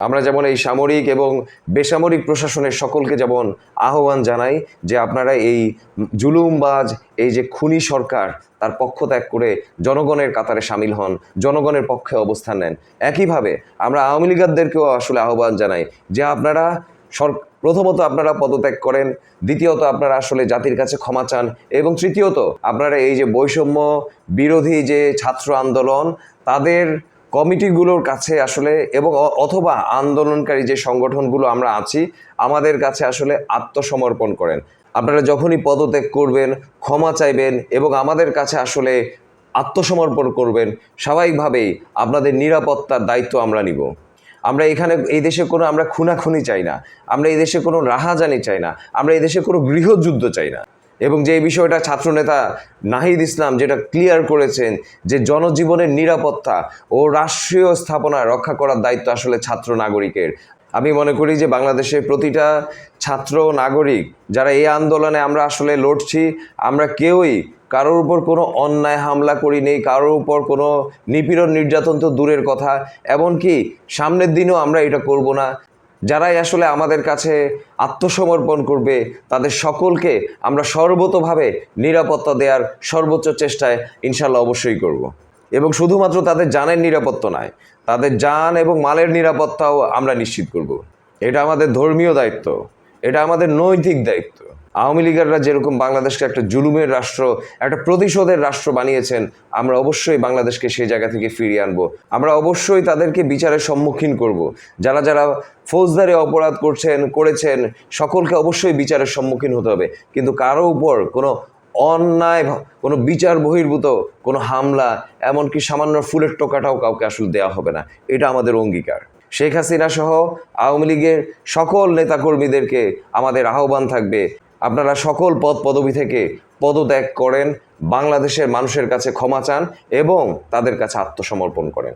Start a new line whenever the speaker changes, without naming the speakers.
আমরা যেমন এই সামরিক এবং বেসামরিক প্রশাসনের সকলকে যেমন আহ্বান জানাই যে আপনারা এই জুলুমবাজ, এই যে খুনি সরকার, তার পক্ষ ত্যাগ করে জনগণের কাতারে সামিল হন, জনগণের পক্ষে অবস্থান নেন। একইভাবে আমরা আওয়ামী লীগারদেরকেও আসলে আহ্বান জানাই যে আপনারা সর, প্রথমত আপনারা পদত্যাগ করেন, দ্বিতীয়ত আপনারা আসলে জাতির কাছে ক্ষমা চান এবং তৃতীয়ত আপনারা এই যে বৈষম্য বিরোধী যে ছাত্র আন্দোলন, তাদের কমিটিগুলোর কাছে আসলে এবং অথবা আন্দোলনকারী যে সংগঠনগুলো আমরা আছি, আমাদের কাছে আসলে আত্মসমর্পণ করেন। আপনারা যখনই পদত্যাগ করবেন, ক্ষমা চাইবেন এবং আমাদের কাছে আসলে আত্মসমর্পণ করবেন, স্বাভাবিকভাবেই আপনাদের নিরাপত্তার দায়িত্ব আমরা নিব। আমরা এখানে, এই দেশে কোনো আমরা খুনাখুনি চাই না। আমরা এই দেশে কোনো রাহাজানি চাই না। আমরা এই দেশে কোনো গৃহযুদ্ধ চাই না। এবং যে বিষয়টা ছাত্রনেতা নাহিদ ইসলাম যেটা ক্লিয়ার করেছেন যে জনজীবনের নিরাপত্তা ও রাষ্ট্রীয় স্থাপনা রক্ষা করার দায়িত্ব আসলে ছাত্র নাগরিকের। আমি মনে করি যে বাংলাদেশের প্রতিটা ছাত্র নাগরিক যারা এই আন্দোলনে আমরা আসলে লড়ছি, আমরা কেউই কারোর উপর কোনো অন্যায় হামলা করিনি, কারোর উপর কোনো নিপীড়ন নির্যাতন তো দূরের কথা, এমনকি সামনের দিনেও আমরা এটা করব না। যারাই আসলে আমাদের কাছে আত্মসমর্পণ করবে, তাদের সকলকে আমরা সর্বতোভাবে নিরাপত্তা দেওয়ার সর্বোচ্চ চেষ্টায় ইনশাল্লাহ অবশ্যই করব। এবং শুধুমাত্র তাদের জানের নিরাপত্তা নয়, তাদের যান এবং মালের নিরাপত্তাও আমরা নিশ্চিত করব। এটা আমাদের ধর্মীয় দায়িত্ব, এটা আমাদের নৈতিক দায়িত্ব আওয়ামী লীগাররা যেরকম বাংলাদেশকে একটা জুলুমের রাষ্ট্র, একটা প্রতিশোধের রাষ্ট্র বানিয়েছেন, আমরা অবশ্যই বাংলাদেশকে সেই জায়গা থেকে ফিরিয়ে আনব। আমরা অবশ্যই তাদেরকে বিচারের সম্মুখীন করব। যারা যারা ফৌজদারি অপরাধ করছেন, করেছেন, সকলকে অবশ্যই বিচারের সম্মুখীন হতে হবে। কিন্তু কারও উপর কোনো অন্যায়, কোনো বিচার বহির্ভূত, কোনো হামলা, এমনকি সামান্য ফুলের টোকাটাও কাউকে আসলে দেওয়া হবে না। এটা আমাদের অঙ্গীকার। শেখ হাসিনা সহ আওয়ামী লীগের সকল নেতাকর্মীদেরকে আমাদের আহ্বান থাকবে আপনারা সকল পদ পদবি থেকে পদত্যাগ করেন, বাংলাদেশের মানুষের কাছে ক্ষমা চান এবং তাদের কাছে আত্মসমর্পণ করেন।